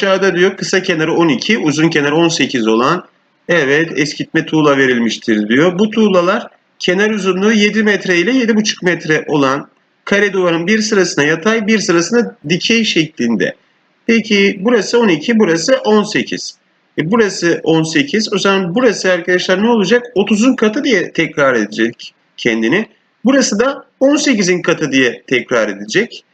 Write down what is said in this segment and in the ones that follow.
Aşağıda diyor kısa kenarı 12, uzun kenarı 18 olan evet eskitme tuğla verilmiştir diyor. Bu tuğlalar kenar uzunluğu 7 metre ile 7,5 metre olan kare duvarın bir sırasına yatay bir sırasına dikey şeklinde. Peki burası 12, burası 18. E burası 18. O zaman burası arkadaşlar ne olacak? 30'un katı diye tekrar edecek kendini. Burası da 18'in katı diye tekrar edecek.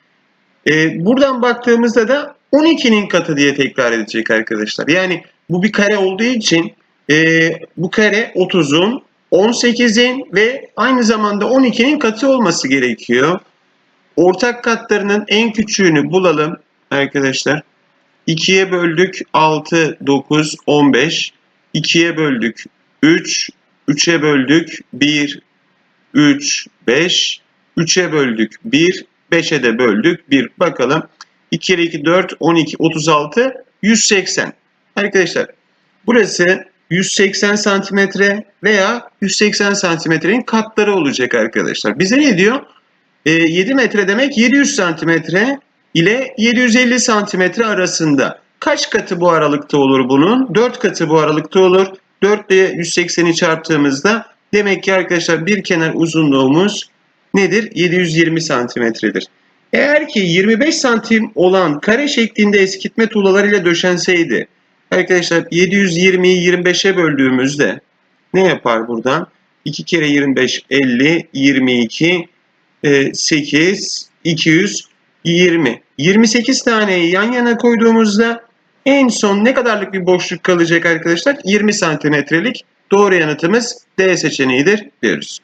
E, buradan baktığımızda da 12'nin katı diye tekrar edecek arkadaşlar. Yani bu bir kare olduğu için e, bu kare 30'un, 18'in ve aynı zamanda 12'nin katı olması gerekiyor. Ortak katlarının en küçüğünü bulalım arkadaşlar. 2'ye böldük 6, 9, 15. 2'ye böldük 3. 3'e böldük 1, 3, 5. 3'e böldük 1. 5'e de böldük 1. Bakalım. 2 kere 2, 4, 12, 36, 180. Arkadaşlar burası 180 santimetre veya 180 santimetrenin katları olacak arkadaşlar. Bize ne diyor? E, 7 metre demek 700 santimetre ile 750 santimetre arasında. Kaç katı bu aralıkta olur bunun? 4 katı bu aralıkta olur. 4 ile 180'i çarptığımızda demek ki arkadaşlar bir kenar uzunluğumuz nedir? 720 santimetredir. Eğer ki 25 santim olan kare şeklinde eskitme tuğlalarıyla döşenseydi arkadaşlar 720'yi 25'e böldüğümüzde ne yapar buradan? 2 kere 25 50 22 8 220 28 taneyi yan yana koyduğumuzda en son ne kadarlık bir boşluk kalacak arkadaşlar? 20 santimetrelik doğru yanıtımız D seçeneğidir diyoruz.